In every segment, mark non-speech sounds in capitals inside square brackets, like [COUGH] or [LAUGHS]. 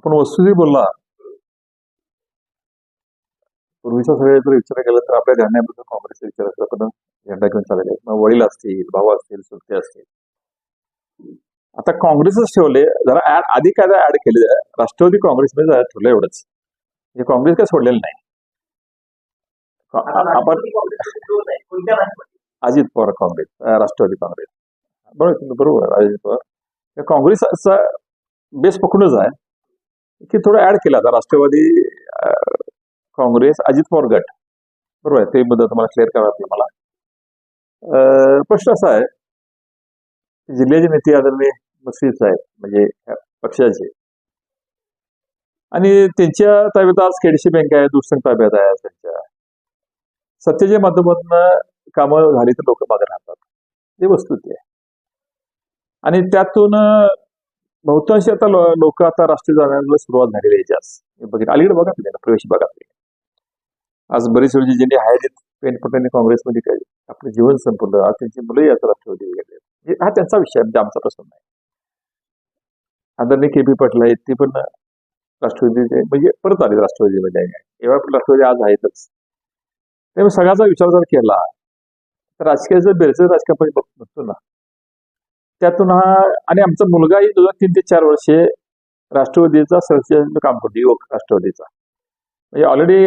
आपण वस्तुस्थिती बोलला पूर्वीच्या सगळे जर विचार केला तर आपल्या घराण्याबद्दल काँग्रेसचा विचार असला पण झेंडा घेऊन चालले मग वडील असतील भाऊ असतील सुलते असतील. आता काँग्रेसच ठेवले जरा ऍड आधी काय ऍड केले राष्ट्रवादी काँग्रेसमध्ये जरा ठेवलं एवढंच. म्हणजे काँग्रेस काय सोडलेलं नाही. आपण अजित पवार काँग्रेस राष्ट्रवादी काँग्रेस. बरोबर बरोबर अजित पवार. काँग्रेसचा बेस पकडूनच आहे. की थोडं ऍड केलं आता राष्ट्रवादी काँग्रेस अजित पवार गट. बरोबर आहे? ते बद्दल तुम्हाला क्लिअर करावं लागेल मला. प्रश्न असा आहे की जिल्ह्याचे नेते आदरणीय मस्तीच साहेब म्हणजे पक्षाचे. आणि त्यांच्या ताब्यात आज केडशी बँक आहे दुसऱ्या ताब्यात आहे त्यांच्या. सत्तेच्या माध्यमातून कामं झाली तर लोक मागे राहतात. हे ती आहे. आणि त्यातून बहुतांशी आता लोक आता राष्ट्रीय जाण्याला सुरुवात झालेली आहे जास्त. बघितलं. अलीकडे बघा तुम्ही प्रवेश बघा तुम्ही. आज बरेच वेळी ज्यांनी आहेत पटेलने काँग्रेसमध्ये काय आपलं जीवन संपलं आज त्यांची मुलंही आता राष्ट्रवादी गेले हा त्यांचा विषय म्हणजे आमचा प्रश्न नाही. आदरणीय के पी पाटील आहेत ते पण राष्ट्रवादीचे म्हणजे परत आले राष्ट्रवादीमध्ये. एवढा पण राष्ट्रवादी आज आहेतच. त्यामुळे सगळ्याचा विचार जर केला तर राजकीयाचं बेरचं राजकारण बघतो ना त्यातून हा आणि आमचा मुलगाही दोन तीन ते चार वर्षे राष्ट्रवादीचा सरचिटणीस काम करतो युवक राष्ट्रवादीचा. म्हणजे ऑलरेडी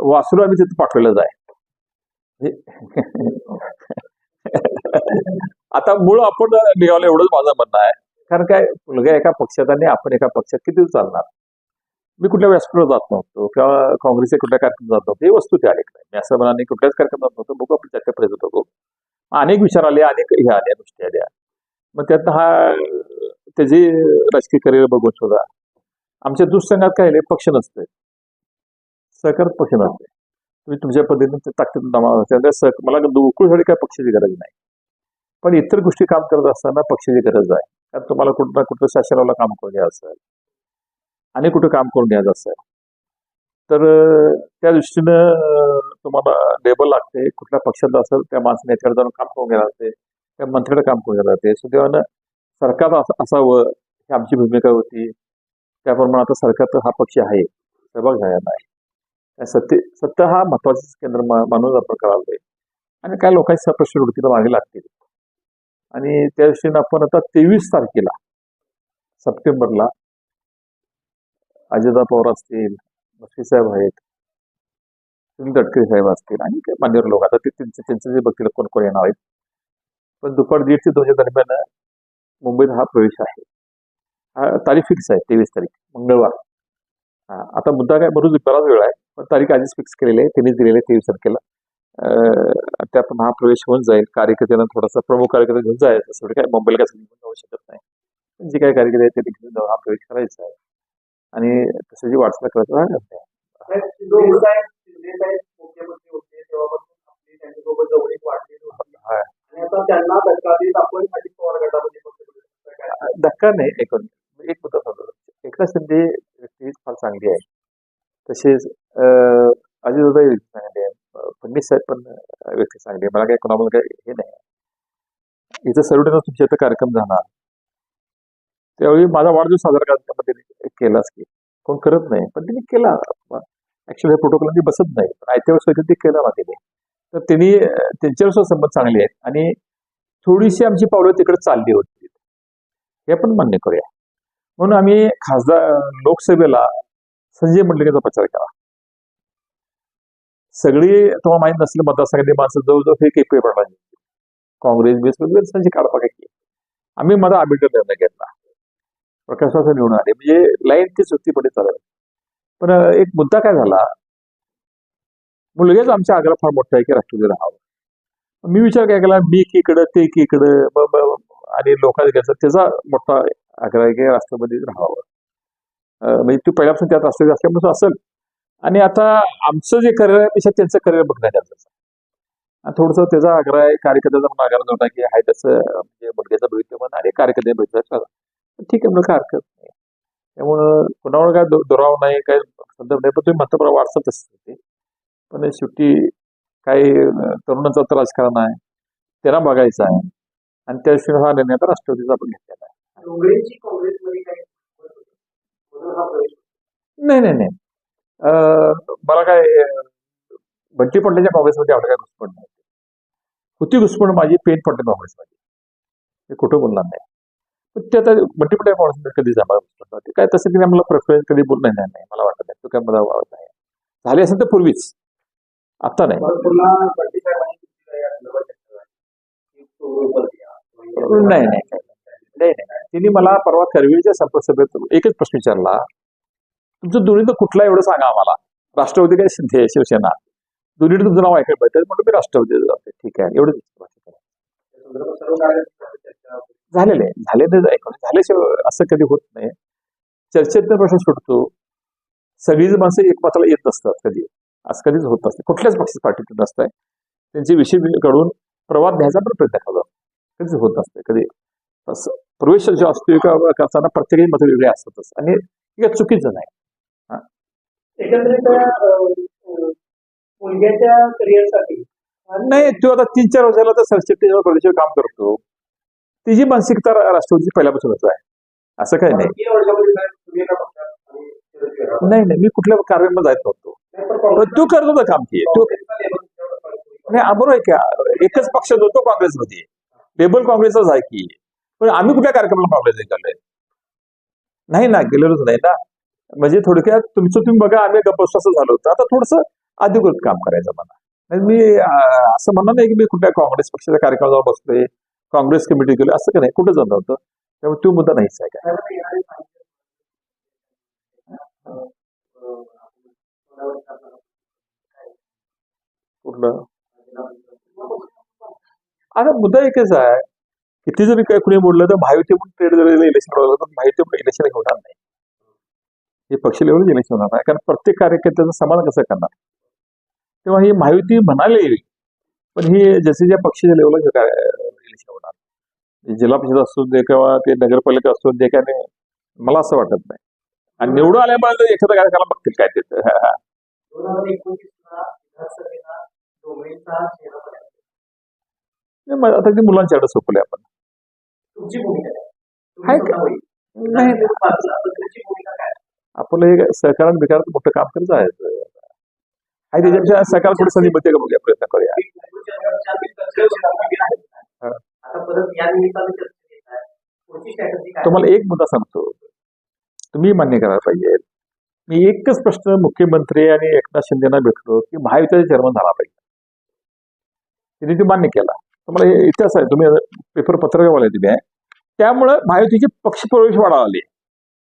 वासरू आम्ही तिथं पाठवलेलं आहे. [LAUGHS] आता मूळ आपण निघालो एवढंच माझं म्हणणं आहे. कारण काय मुलगा एका पक्षात आणि आपण एका पक्षात किती चालणार? मी कुठल्या व्यासपीठावर जात नव्हतो किंवा काँग्रेसच्या कुठल्या कार्यक्रम जात नव्हतो. हे वस्तू त्या आलेख नाही मी असं म्हणा कुठल्याच कार्यक्रमात जात नव्हतो. बघू आपण त्याच्या प्रयत्न बघू. अनेक विचार आले अनेक हे आल्या गोष्टी आल्या मग त्यात हा त्याची राजकीय करिअर बघून सुद्धा आमच्या दुससंघात काय पक्ष नसते. सहकार पक्ष नसते. तुम्ही तुमच्या पद्धतीने ते ताकदीतून दमा सह मला गोकुळसाठी काय पक्षाची गरज नाही. पण इतर गोष्टी काम करत असताना पक्षाची गरज आहे. कारण तुम्हाला कुठं ना कुठं शासनाला काम करून घ्यायचं असेल. आणि कुठं काम करून घ्यायचं असेल. तर त्या दृष्टीनं तुम्हाला लेबल लागते. कुठल्या पक्षात असेल त्या माणसाने याच्याकडे जाऊन काम करून घ्यायला लागते त्या मंत्र्याला काम करून जाते सुदैवानं सरकार असावं ही आमची भूमिका होती. त्याप्रमाणे आता सरकार हा पक्ष आहे. सहभाग झाला नाही. सत्य सत्य हा महत्वाचं केंद्र मा- मानून आपण करायला आणि काय लोकांची प्रश्न वृत्तीला मागे लागतील. आणि त्या दृष्टीने आपण आता तेवीस तारखेला सप्टेंबरला अजिता पवार असतील मस्ती साहेब आहेत सुनील तटकरे साहेब असतील आणि काही मान्यवर लोक आता ते त्यांचे त्यांचे जे बघतील कोण कोण येणार आहेत पण दुपार दीड ते दोनच्या दरम्यान मुंबईत हा प्रवेश आहे. हा तारीख फिक्स आहे तेवीस तारीख मंगळवार. हा आता मुद्दा काय बरोच बराच वेळ आहे पण तारीख आधीच फिक्स केलेली आहे त्यांनीच दिलेली आहे तेवीस तारखेला. त्यात महाप्रवेश प्रवेश होऊन जाईल कार्यकर्त्यांना थोडासा प्रमुख कार्यकर्ता घेऊन जायचं असं काय मुंबईला काय घेऊन जाऊ शकत नाही. पण जे काही कार्यकर्ते आहेत ते घेऊन जाऊन हा प्रवेश करायचा आहे. आणि तसं जी वाटचाल करायचं आहे आता त्यांना धक्का देत आपण अजित पवार गटामध्ये धक्का नाही ऐकून एक मुद्दा सांगतो. एकनाथ शिंदे व्यक्ती फार चांगली आहे. तसेच अं, अजितदादा व्यक्ती चांगली आहे. पंडित फडणवीस साहेब पण व्यक्ती चांगली आहे. मला काही कोणामध्ये काही हे नाही. इथं सर्वजण तुमच्या इथं कार्यक्रम झाला. त्यावेळी माझा वाढदिवस साजरा करण्यामध्ये केलाच की. कोण करत नाही. पण त्यांनी केला. ऍक्च्युली प्रोटोकॉल बसत नाही. पण आयत्या वेळेस ते केलं ना त्यांनी. तर त्यांनी त्यांच्यावर संबंध चांगले आहेत. आणि थोडीशी आमची पावलं तिकडे चालली होती. हे आपण मान्य करूया. म्हणून आम्ही खासदार लोकसभेला संजय मंडलिकेचा प्रचार केला. सगळी तुम्हाला माहीत नसलेली मतदारसंघातली माणसं जवळजवळ हे केपी पडला काँग्रेस बेस वगैरे संजय काढपा की आम्ही माझा आंबेडकर निर्णय घेतला. प्रकाशवाचा निवडून आले. म्हणजे लाईन ती होती पुढे चालत. पण एक मुद्दा काय झाला? मुलगेच आमच्या आग्रह फार मोठा आहे की राष्ट्रपती राहावं. मी विचार काय केला मी एकीकडं ते इकडं आणि लोकांचा त्याचा मोठा आग्रह आहे की राष्ट्रपती राहावं. म्हणजे तू पहिल्यापासून त्यात राष्ट्रपती असल्यापासून असेल. आणि आता आमचं जे करिअर आहे पेक्षा त्यांचं करिअर बघण्यात गरजेचं आणि थोडंसं त्याचा आग्रह आहे कार्यकर्त्याचा पण आग्रह नव्हता की आहे त्याचं म्हणजे मुलग्याचं भविष्य पण आणि कार्यकर्त्या भविष्य ठीक आहे म्हणून काय हरकत नाही. त्यामुळं कोणावर काय दुराव नाही काय संदर्भ नाही पण तुम्ही म्हणता बरोबर वाटतं तसं ते पण शेवटी काही तरुणाचं तर राजकारण आहे त्यांना बघायचं आहे. आणि त्या दृष्टीने हा निर्णय आता राष्ट्रपतीचा आपण घेतलेला आहे. नाही नाही नाही. मला काय अं, बंटी पडल्याच्या काँग्रेसमध्ये एवढं काय घुसपण नाही. होती घुसपण माझी पेन पडले काँग्रेसमध्ये. मी कुठं बोलणार नाही. पण ते आता बंटी पडल्या काँग्रेसमध्ये कधी घुसपण नव्हती काय तसं तिने मला प्रेफरन्स कधी बोल नाही मला वाटत नाही. तो काय मला वाटत नाही. झाले असेल तर पूर्वीच. आता नाही. झाली. नाही नाही तिने मला परवा करवीच्या संपर्क सभेत एकच प्रश्न विचारला. तुमचं दोन्हीचं कुठला एवढं सांगा आम्हाला. राष्ट्रवादी काय शिंदे शिवसेना? दोन्ही तुमचं नाव ऐकायला पाहिजे म्हणून मी राष्ट्रवादी जाते. ठीक आहे एवढंच झालेलं ऐकून झाल्याशिवाय असं कधी होत नाही. चर्चेत प्रश्न सुटतो. सगळीच माणसं एकमेकाला येत नसतात कधी. असं कधीच होत नसते. कुठल्याच पक्षात पार्टीत नसतंय. त्यांचे विषय काढून प्रवाद घ्यायचा पण प्रयत्न करतात कधीच होत नसते कधी. प्रवेश जो असतो करताना प्रत्येकही मतं वेगळे असतातच. आणि हे चुकीचं नाही. मुलग्याच्या करिअरसाठी. नाही तो आता तीन चार वर्षाला तर सरचिटणीस प्रदेशावर काम करतो. तिची मानसिकता राष्ट्रवादीची पहिल्यापासूनच आहे. असं काही नाही? नाही नाही. मी कुठल्या कार्यालयात जात तो करत होता काम की. तू नाही आ, बरोबर आहे की एकच पक्ष होतो काँग्रेसमध्ये लेबल काँग्रेसच आहे की. पण आम्ही कुठल्या कार्यक्रमाला काँग्रेस निघालोय नाही ना गेलेलोच नाही ना. म्हणजे थोडक्यात तुमचं तुम्ही बघा आम्ही गप्प असं झालं होतं. आता थोडस अधिकृत काम करायचं मला. नाही, मी असं म्हणणार नाही की मी कुठल्या काँग्रेस पक्षाच्या कार्यक्रमावर बसलोय काँग्रेस कमिटी गेलो असं का नाही. कुठं जाणार होतं? त्यामुळे तो मुद्दा नाहीच आहे काय. कुठलं आता मुद्दा एकच आहे किती जरी काय कुणी बोललं तर महायुती पण ट्रेड जरी इलेक्शन लावलं तर महायुती इलेक्शन होणार नाही. हे पक्ष लेवल इलेक्शन होणार नाही कारण प्रत्येक कार्यकर्त्याचं समाधान कसं करणार? तेव्हा ही महायुती म्हणाले पण हे जसे ज्या पक्षाच्या लेवलला इलेक्शन होणार? जिल्हा परिषद असू दे किंवा ते नगरपालिका असू दे काय नाही मला असं वाटत नाही. आणि निवडून आल्यामुळे एखाद्या कार्यक्रमाला बघतील काय ते. नाही, आता ते मुलांच्याकडे सोपले आपण. तुमची भूमिका काय? नाही? आपलं सहकारण बिकारात मोठं काम करत आहे आणि त्याच्यापेक्षा सहकार थोडी संधी मिळते का बघूया? प्रयत्न करूया. एक तुम्हाला एक मुद्दा सांगतो. तुम्ही मान्य करायला पाहिजे. मी एकच प्रश्न मुख्यमंत्री आणि एकनाथ शिंदेना भेटलो की महायुतीचा चेअरमन झाला पाहिजे. त्यांनी ते मान्य केला. तुम्हाला हे इतिहास आहे तुम्ही पेपर पत्रकारवाले तुम्ही आहे त्यामुळं महायुतीची पक्ष प्रवेश वाढायला आले